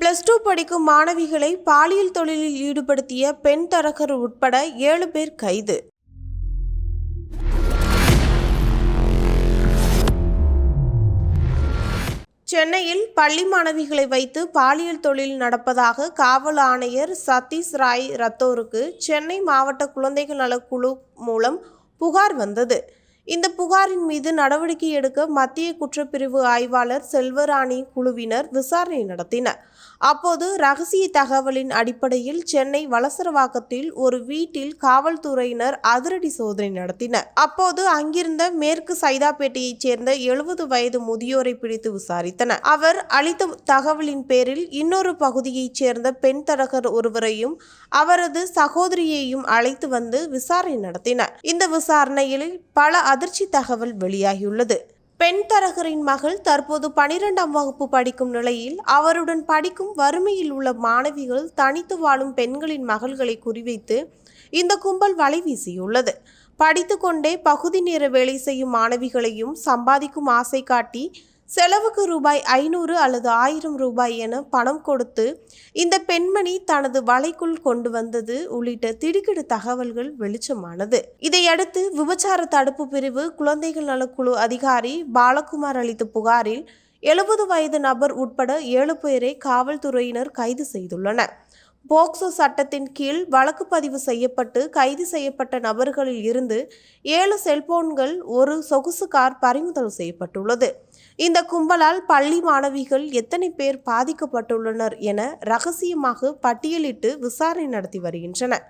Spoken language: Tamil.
பிளஸ் டூ படிக்கும் மாணவிகளை பாலியல் தொழிலில் ஈடுபடுத்திய பெண் தரகர் உட்பட ஏழு பேர் கைது. சென்னையில் பள்ளி மாணவிகளை வைத்து பாலியல் தொழில் நடப்பதாக காவல் ஆணையர் சதீஷ் ராய் ரத்தோருக்கு சென்னை மாவட்ட குழந்தைகள் நலக்குழு மூலம் புகார் வந்தது. இந்த புகாரின் மீது நடவடிக்கை எடுக்க மத்திய குற்றப்பிரிவு ஆய்வாளர் செல்வராணி குழுவினர் விசாரணை நடத்தினர். அப்போது ரகசிய தகவலின் அடிப்படையில் சென்னை வலசரவாக்கத்தில் ஒரு வீட்டில் காவல்துறையினர் அதிரடி சோதனை நடத்தினர். அப்போது அங்கிருந்த மேற்கு சைதாப்பேட்டையைச் சேர்ந்த எழுபது வயது முதியோரை பிடித்து விசாரித்தனர். அவர் அளித்த தகவலின் பேரில் இன்னொரு பகுதியைச் சேர்ந்த பெண் தரகர் ஒருவரையும் அவரது சகோதரியையும் அழைத்து வந்து விசாரணை நடத்தினர். இந்த விசாரணையில் பல அதிர்ச்சி தகவல் வெளியாகியுள்ளது. பெண் தரகரின் மகள் தற்போது பனிரெண்டாம் வகுப்பு படிக்கும் நிலையில் அவருடன் படிக்கும் வறுமையில் உள்ள மாணவிகள் தனித்து வாழும் பெண்களின் மகள்களை குறிவைத்து இந்த கும்பல் வலை வீசியுள்ளது. படித்துக்கொண்டே பகுதி நேர வேலை செய்யும் மாணவிகளையும் சம்பாதிக்கும் ஆசை காட்டி செலவுக்கு ரூபாய் ஐநூறு அல்லது ஆயிரம் ரூபாய் என பணம் கொடுத்து இந்த பெண்மணி தனது வலைக்குள் கொண்டு வந்தது உள்ளிட்ட திடுக்கிடு தகவல்கள் வெளிச்சமானது. இதையடுத்து விபச்சார தடுப்பு பிரிவு குழந்தைகள் நலக்குழு அதிகாரி பாலகுமார் அளித்த புகாரில் எழுபது வயது நபர் உட்பட ஏழு பேரை காவல்துறையினர் கைது செய்துள்ளனர். போக்சோ சட்டத்தின் கீழ் வழக்கு பதிவு செய்யப்பட்டு கைது செய்யப்பட்ட நபர்களில் இருந்து ஏழு செல்போன்கள் ஒரு சொகுசு கார் பறிமுதல் செய்யப்பட்டுள்ளது. இந்த கும்பலால் பள்ளி மாணவிகள் எத்தனை பேர் பாதிக்கப்பட்டுள்ளனர் என ரகசியமாக பட்டியலிட்டு விசாரணை நடத்தி வருகின்றன